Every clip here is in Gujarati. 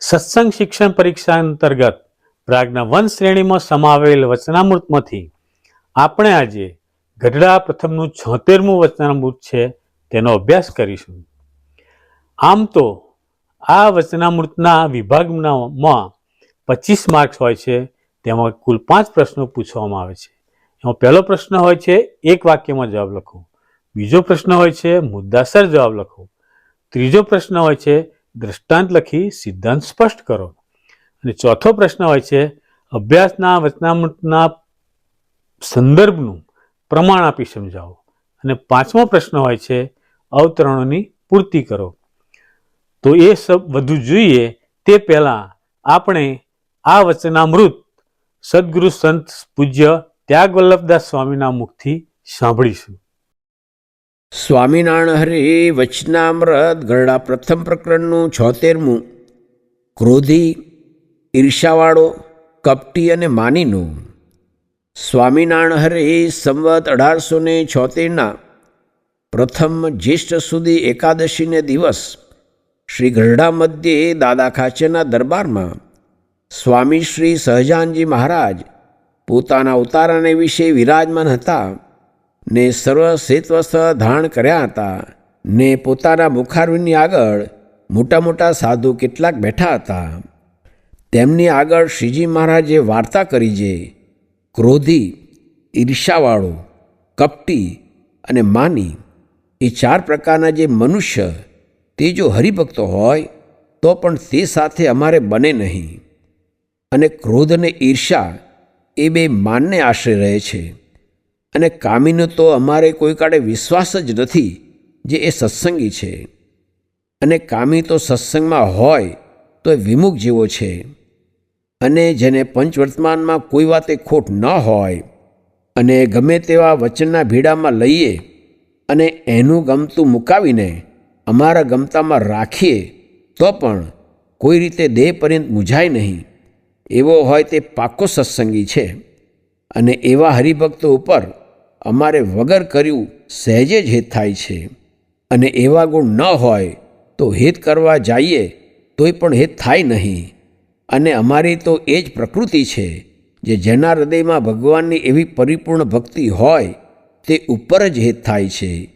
સત્સંગ શિક્ષણ પરીક્ષા અંતર્ગત પ્રાગના વન શ્રેણીમાં સમાવેલ વચનામૃતમાંથી આપણે આજે ગઢડા પ્રથમનું છોતેરમું વચનામૃત છે તેનો અભ્યાસ કરીશું. આમ તો આ વચનામૃતના વિભાગમાં પચીસ માર્ક્સ હોય છે, તેમાં કુલ પાંચ પ્રશ્નો પૂછવામાં આવે છે. એમાં પહેલો પ્રશ્ન હોય છે, એક વાક્યમાં જવાબ લખો. બીજો પ્રશ્ન હોય છે, મુદ્દાસર જવાબ લખો. ત્રીજો પ્રશ્ન હોય છે દ્રષ્ટાંત લખી સિદ્ધાંત સ્પષ્ટ કરો. અને ચોથો પ્રશ્ન હોય છે, અભ્યાસના વચનામૃતના સંદર્ભનું પ્રમાણ આપી સમજાવો. અને પાંચમો પ્રશ્ન હોય છે, અવતરણોની પૂર્તિ કરો. તો એ સબ વધુ જોઈએ, તે પહેલાં આપણે આ વચનામૃત સદગુરુ સંત પૂજ્ય ત્યાગ વલ્લભદાસ સ્વામીના મુખથી સાંભળીશું. સ્વામિનારાયણ હરિ વચનામૃત, ગરડા પ્રથમ પ્રકરણનું છોતેરમું. ક્રોધી ઈર્ષાવાળો કપટી અને માનીનું. સ્વામિનારાયણ હરિ સંવત અઢારસો ને છોતેરના. પ્રથમ જ્યેષ્ઠ સુધી એકાદશીને દિવસ શ્રી ગરડા મધ્યે દાદા ખાચરના દરબારમાં સ્વામી શ્રી સહજાનજી મહારાજ પોતાના ઉતારાને વિશે વિરાજમાન હતા. ને સર્વ શેતવસ્ત્ર ધારણ કર્યા હતા. ને પોતાના મુખારવીની આગળ મોટા મોટા સાધુ કેટલાક બેઠા હતા. તેમની આગળ શ્રીજી મહારાજે વાર્તા કરી જે. ક્રોધી ઈર્ષાવાળો કપટી અને માની. એ ચાર પ્રકારના જે મનુષ્ય, તે જો હરિભક્તો હોય, તો પણ તે સાથે અમારે બને નહીં. અને ક્રોધ અને ઈર્ષા એ બે માનને આશરે રહે છે. અને કામીનો તો અમારે કોઈ કાળે વિશ્વાસ જ નથી જે એ સત્સંગી છે. અને કામી તો સત્સંગમાં હોય તો એ વિમુખ જેવો છે. અને જેને પંચવર્તમાનમાં કોઈ વાતે ખોટ ન હોય અને ગમે તેવા વચનના ભીડામાં લઈએ અને એનું ગમતું મુકાવીને અમારા ગમતામાં રાખીએ તો પણ કોઈ રીતે દેહ પર્યંત મૂંઝાય નહીં. એવો હોય તે પાકો સત્સંગી છે. અને એવા હરિભક્તો ઉપર અમારે વગર કર્યું સહેજે જ હેત થાય છે. અને એવા ગુણ ન હોય તો હેત કરવા જઈએ તોય પણ હેત થાય નહીં. અને અમારી તો એ જ પ્રકૃતિ છે જે જેના હૃદયમાં ભગવાનની એવી પરિપૂર્ણ ભક્તિ હોય તે ઉપર જ હેત થાય છે.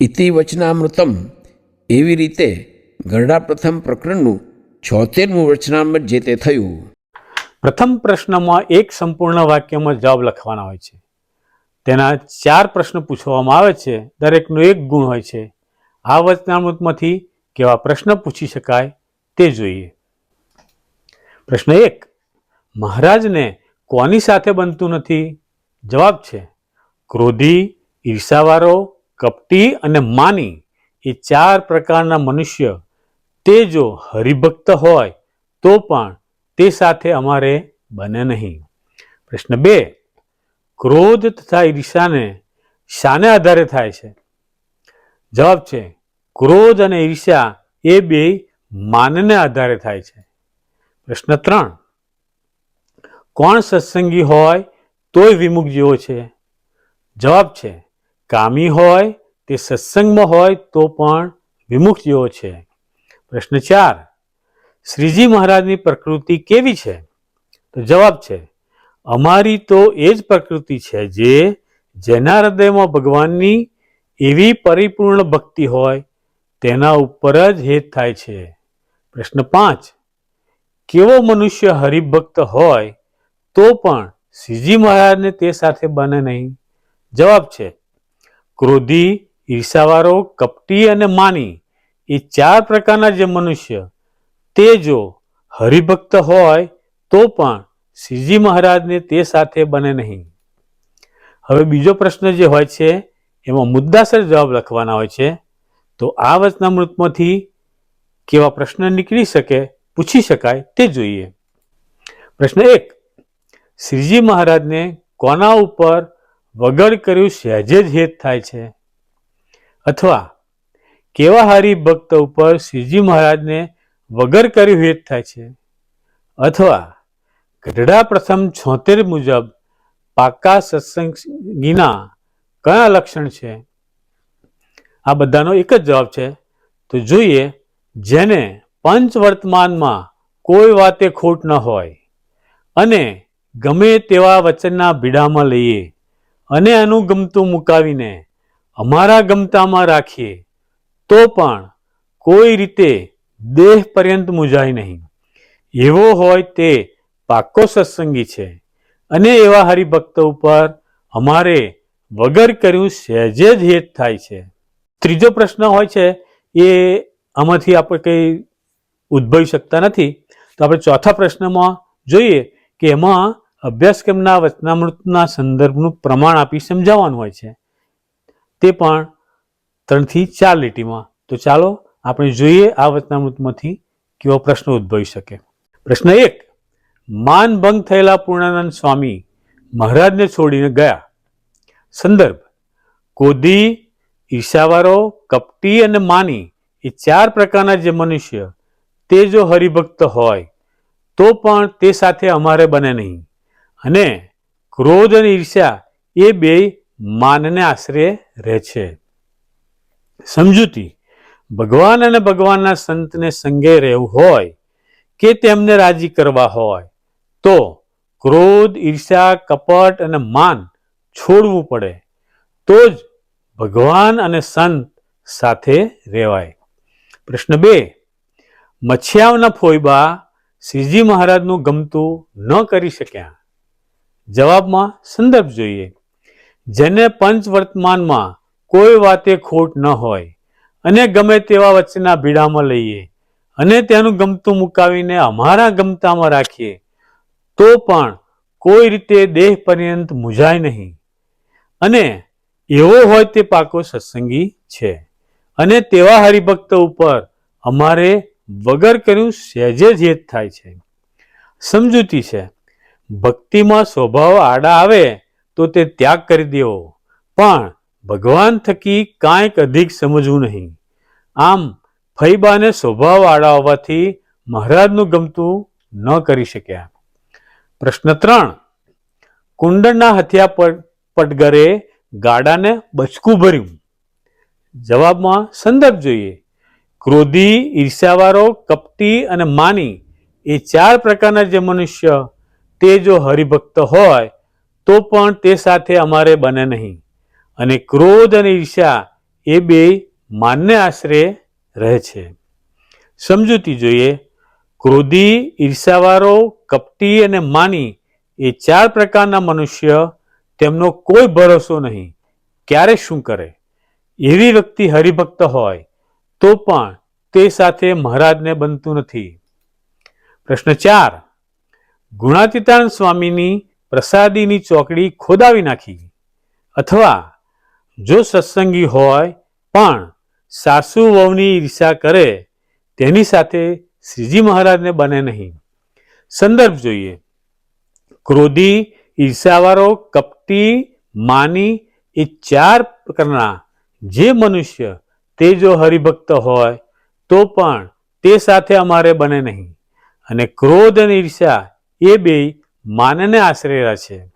ઇતિ વચનામૃતમ. એવી રીતે ગરડા પ્રથમ પ્રકરણનું છોતેરમું વચનામૃત જે તે થયું. પ્રથમ પ્રશ્નમાં એક સંપૂર્ણ વાક્યમાં જવાબ લખવાના હોય છે. તેના ચાર પ્રશ્ન પૂછવામાં આવે છે. દરેકનો એક ગુણ હોય છે. આ વચનામૃતમાંથી કેવા પ્રશ્ન પૂછી શકાય તે જોઈએ. પ્રશ્ન એક, મહારાજને કોની સાથે બનતું નથી? જવાબ છે, ક્રોધી, ઈર્ષાવાળો, કપટી અને માની એ ચાર પ્રકારના મનુષ્ય. તે જો હરિભક્ત હોય તો પણ તે સાથે અમારે બને નહીં. પ્રશ્ન બે ક્રોધ તથા ઈર્ષાને શાને આધારે થાય છે? જવાબ છે, ક્રોધ અને ઈર્ષા એ બે માનને આધારે થાય છે. પ્રશ્ન ત્રણ, કોણ સત્સંગી હોય તોય વિમુખ જેવો છે? જવાબ છે, કામી હોય તે સત્સંગમાં હોય તો પણ વિમુખ જેવો છે. પ્રશ્ન ચાર, શ્રીજી મહારાજની પ્રકૃતિ કેવી છે? તો જવાબ છે અમારી તો એ જ પ્રકૃતિ છે જે જેના હૃદયમાં ભગવાનની એવી પરિપૂર્ણ ભક્તિ હોય, તેના ઉપર જ હેત થાય છે. પ્રશ્ન પાંચ. કેવો મનુષ્ય હરિભક્ત હોય, તો પણ શ્રીજી મહારાજને તે સાથે બને નહીં? જવાબ છે, ક્રોધી, ઈર્ષાવાળો, કપટી અને માની એ ચાર પ્રકારના જે મનુષ્ય, તે જો હરિભક્ત હોય, તો પણ શ્રીજી મહારાજને તે સાથે બને નહીં. હવે બીજો પ્રશ્ન જે હોય છે, એમાં મુદ્દાસર જવાબ લખવાના હોય છે, તો આ વચનામૃતમાંથી કેવા પ્રશ્ન નીકળી શકે, પૂછી શકાય તે જોઈએ. પ્રશ્ન એક શ્રીજી મહારાજને કોના ઉપર વગર કર્યું સહેજે જ હેત થાય છે? અથવા, કેવા હારી ભક્ત ઉપર શ્રીજી મહારાજને વગર કર્યું હેત થાય છે? અથવા ગઢડા પ્રથમ છોતેર મુજબ પાકા સત્સંગીના કયા લક્ષણ છે? આ બધાનો એક જ જવાબ છે. તો જોઈએ, જેને પંચ વર્તમાનમાં કોઈ વાતે ખોટ ન હોય અને ગમે તેવા વચનના ભીડામાં લઈએ અને અનુગમતું મુકાવીને અમારા ગમતામાં રાખીએ, તો પણ કોઈ રીતે દેહ પર્યંત મૂંઝાય નહીં. એવો હોય તે પાક્કો સત્સંગી છે. અને એવા હરિભક્ત ઉપર અમારે વગર કર્યું સહેજે જ હેત થાય છે. ત્રીજો પ્રશ્ન હોય છે, એ આમાંથી આપણે કંઈ ઉદ્ભવી શકતા નથી. તો આપણે ચોથા પ્રશ્નમાં જોઈએ કે એમાં અભ્યાસક્રમના વચનામૃતના સંદર્ભનું પ્રમાણ આપી સમજાવવાનું હોય છે. તે પણ ત્રણથી ચાર લીટીમાં. તો ચાલો આપણે જોઈએ આ વચનામૃતમાંથી કેવો પ્રશ્ન ઉદ્ભવી શકે. પ્રશ્ન એક માનભંગ થયેલા પૂર્ણાનંદ સ્વામી મહારાજને છોડીને ગયા. સંદર્ભ. કોદી ઈશાવારો, કપટી અને માની એ ચાર પ્રકારના જે મનુષ્ય તે જો હરિભક્ત હોય, તો પણ તે સાથે અમારે બને નહીં. અને ક્રોધ અને ઈર્ષ્યા એ બે માનને આશરે રહે છે. સમજૂતી. ભગવાન અને ભગવાનના સંતને સંગે રહેવું હોય કે તેમને રાજી કરવા હોય તો ક્રોધ, ઈર્ષ્યા, કપટ અને માન છોડવું પડે. તો જ ભગવાન અને સંત સાથે રહેવાય. પ્રશ્ન બે. મચ્છિયાઓના ફોઈબા શ્રીજી મહારાજનું ગમતું ન કરી શક્યા? જવાબમાં સંદર્ભ જોઈએ. જેને પંચ વર્તમાનમાં કોઈ વાતે ખોટ ન હોય અને ગમે તેવા વચ્ચેના ભીડામાં લઈએ અને તેનું ગમતું મુકાવીને અમારા ગમતામાં રાખીએ તો પણ કોઈ રીતે દેહ પર્યંત મૂંઝાય નહીં. અને એવો હોય તે પાકો સત્સંગી છે. અને તેવા હરિભક્ત ઉપર અમારે વગર કર્યું સહેજે હેત થાય છે. સમજૂતી છે. ભક્તિમાં સ્વભાવ આડા આવે તો તે ત્યાગ કરી દેવો. પણ ભગવાન થકી કાંઈક અધિક સમજવું નહીં. આમ ફૈબાને સ્વભાવ આડા હોવાથી મહારાજનું ગમતું ન કરી શક્યા. પ્રશ્ન ત્રણ. કુંડળના હથિયા પટગરે ગાડાને બચકું ભર્યું. જવાબમાં સંદર્ભ જોઈએ. ક્રોધી, ઈર્ષ્યાવાળો, કપટી અને માની એ ચાર પ્રકારના જે મનુષ્ય તે જો હરિભક્ત હોય તો પણ તે સાથે અમારે બને નહીં. અને ક્રોધ અને ઈર્ષ્યા એ બે માનને આશરે રહે છે. સમજૂતી જોઈએ. ક્રોધી, ઈર્ષ્યાવાળો કપટી અને માની એ ચાર પ્રકારના મનુષ્ય, તેમનો કોઈ ભરોસો નહીં. ક્યારે શું કરે? એવી વ્યક્તિ હરિભક્ત હોય, તો પણ તે સાથે મહારાજને બનતું નથી. પ્રશ્ન ચાર. ગુણાતીતાન સ્વામીની પ્રસાદીની ચોકડી ખોદાવી નાખી. અથવા, જો સત્સંગી હોય, પણ સાસુ વહુની ઈર્ષા કરે, તેની સાથે શ્રીજી મહારાજને બને નહીં. સંદર્ભ જોઈએ. ક્રોધી ઈર્ષાવાળો કપટી, માની એ ચાર પ્રકારના જે મનુષ્ય તે જો હરિભક્ત હોય તો પણ તે સાથે અમારે બને નહીં. અને ક્રોધ અને ઈર્ષા એ બે માનને આશરેલા છે.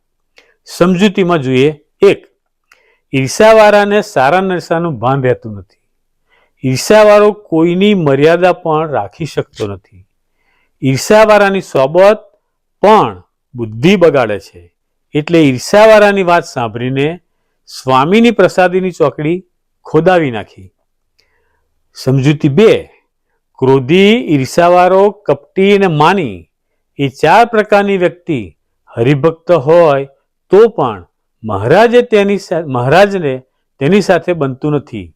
સમજૂતીમાં જોઈએ. એક ઈર્ષાવાળાને સારા નરસાનું ભાન રહેતું નથી. ઈર્ષાવાળો કોઈની મર્યાદા પણ રાખી શકતો નથી. ઈર્ષાવાળાની સોબત પણ બુદ્ધિ બગાડે છે. એટલે ઈર્ષાવાળાની વાત સાંભળીને સ્વામીની પ્રસાદીની ચોકડી ખોદાવી નાખી. સમજૂતી બે, ક્રોધી ઈર્ષાવાળો કપટી અને માની એ ચાર પ્રકારની વ્યક્તિ હરિભક્ત હોય તો પણ મહારાજે તેની મહારાજને તેની સાથે બનતું નથી.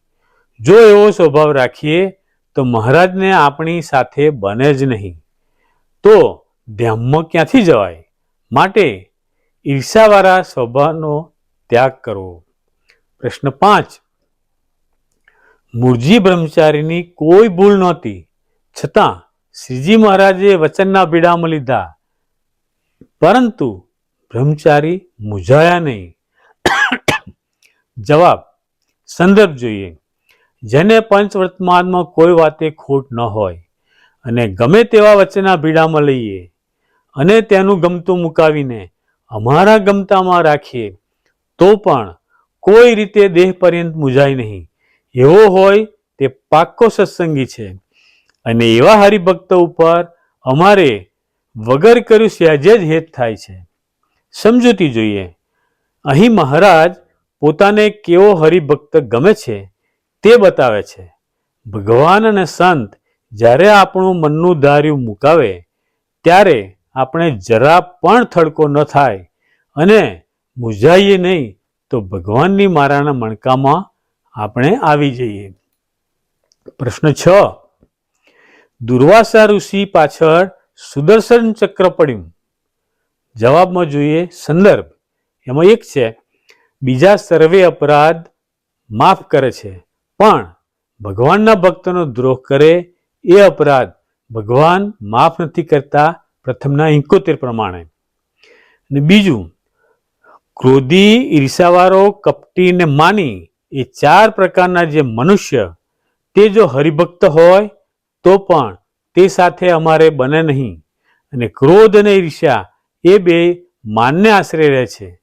જો એવો સ્વભાવ રાખીએ તો મહારાજને આપણી સાથે બને જ નહીં. તો ધ્યાનમાં ક્યાંથી જવાય? માટે ઈર્ષાવાળા સ્વભાવનો ત્યાગ કરવો. પ્રશ્ન પાંચ. મૂળજી બ્રહ્મચારીની કોઈ ભૂલ નહોતી. છતાં શ્રીજી મહારાજે વચનના બીડામાં લીધા. પરંતુ બ્રહ્મચારી મૂંઝાયા નહીં. જવાબ, સંદર્ભ જોઈએ. જેને પંચવર્તમાનમાં કોઈ વાતે ખોટ ન હોય. અને ગમે તેવા વચ્ચેના ભીડામાં લઈએ અને તેનું ગમતું મુકાવીને અમારા ગમતામાં રાખીએ, તો પણ કોઈ રીતે દેહ પર્યંત મૂંઝાય નહીં. એવો હોય તે પાક્કો સત્સંગી છે. અને એવા હરિભક્ત ઉપર અમારે વગર કર્યું સહેજે જ હેત થાય છે. સમજૂતી જોઈએ. અહીં મહારાજ પોતાને કેવો હરિભક્ત ગમે છે તે બતાવે છે. ભગવાન અને સંત જ્યારે આપણું મનનું ધાર્યું મુકાવે, ત્યારે આપણે જરા પણ થડકો ન થાય અને મૂંઝાઈએ નહીં તો ભગવાનની મારાના મણકામાં આપણે આવી જઈએ. પ્રશ્ન છ. દુર્વાસા ઋષિ પાછળ સુદર્શન ચક્ર પડ્યું. જવાબમાં જોઈએ સંદર્ભ. એમાં એક છે, બીજા સર્વે અપરાધ માફ કરે છે, પણ ભગવાનના ભક્તનો દ્રોહ કરે એ અપરાધ ભગવાન માફ નથી કરતા પ્રથમના ઇંકોતેર પ્રમાણે. અને બીજું, ક્રોધી ઈર્ષાવાળો કપટી ને માની એ ચાર પ્રકારના જે મનુષ્ય, તે જો હરિભક્ત હોય, તો પણ તે સાથે અમારે બને નહીં. અને ક્રોધ અને ઈર્ષ્યા એ બે માનને આશરે રહે છે.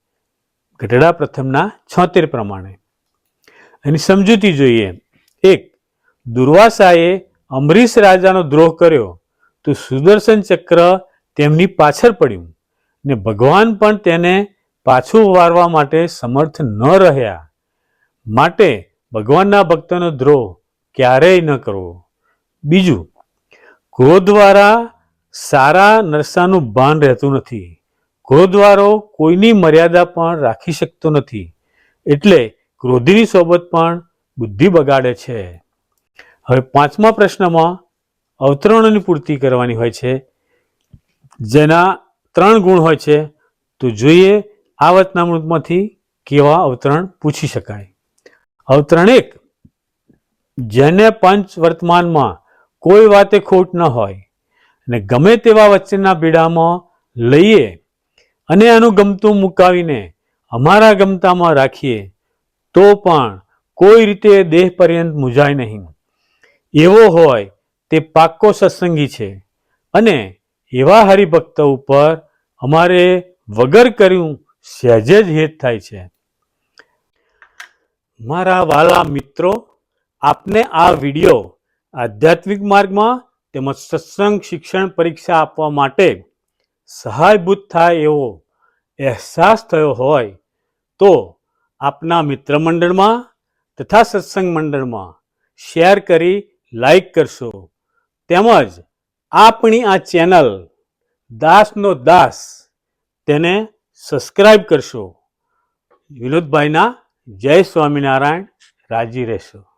ગઢડા પ્રથમના છોતેર પ્રમાણે. એની સમજૂતી જોઈએ. એક, દુર્વાસાએ અમરીશ રાજાનો દ્રોહ કર્યો તો સુદર્શન ચક્ર તેમની પાછળ પડ્યું ને ભગવાન પણ તેને પાછું વારવા માટે સમર્થ ન રહ્યા. માટે ભગવાનના ભક્તનો દ્રોહ ક્યારેય ન કરવો. બીજું ક્રોધવાળા સારા નરસાનું ભાન રહેતું નથી. ક્રોધવારો કોઈની મર્યાદા પણ રાખી શકતો નથી. એટલે ક્રોધની સોબત પણ બુદ્ધિ બગાડે છે. હવે પાંચમા પ્રશ્નમાં અવતરણોની પૂર્તિ કરવાની હોય છે. જેના ત્રણ ગુણ હોય છે, તો જોઈએ આ વચનામૃતમાંથી કેવા અવતરણ પૂછી શકાય. અવતરણ એક, જેને પંચ વર્તમાનમાં કોઈ વાતે ખોટ ન હોય અને ગમે તેવા વચ્ચેના બીડામાં લઈએ અને આનું ગમતું મુકાવીને અમારા ગમતામાં રાખીએ, તો પણ કોઈ રીતે દેહ પર્યંત મૂંઝાય નહીં. એવો હોય તે પાક્કો સત્સંગી છે. અને એવા હરિભક્ત ઉપર અમારે વગર કર્યું સહેજે જ હેત થાય છે. મારા વાલા મિત્રો, આપને આ વિડિયો આધ્યાત્મિક માર્ગમાં તેમજ સત્સંગ શિક્ષણ પરીક્ષા આપવા માટે સહાયભૂત થાય એવો અહેસાસ થયો હોય તો આપના મિત્ર મંડળમાં તથા સત્સંગ મંડળમાં શેર કરી લાઈક કરશો. તેમજ આપણી આ ચેનલ દાસનો દાસ તેને સબસ્ક્રાઈબ કરશો. વિનોદભાઈના જય સ્વામિનારાયણ, રાજી રહેશો.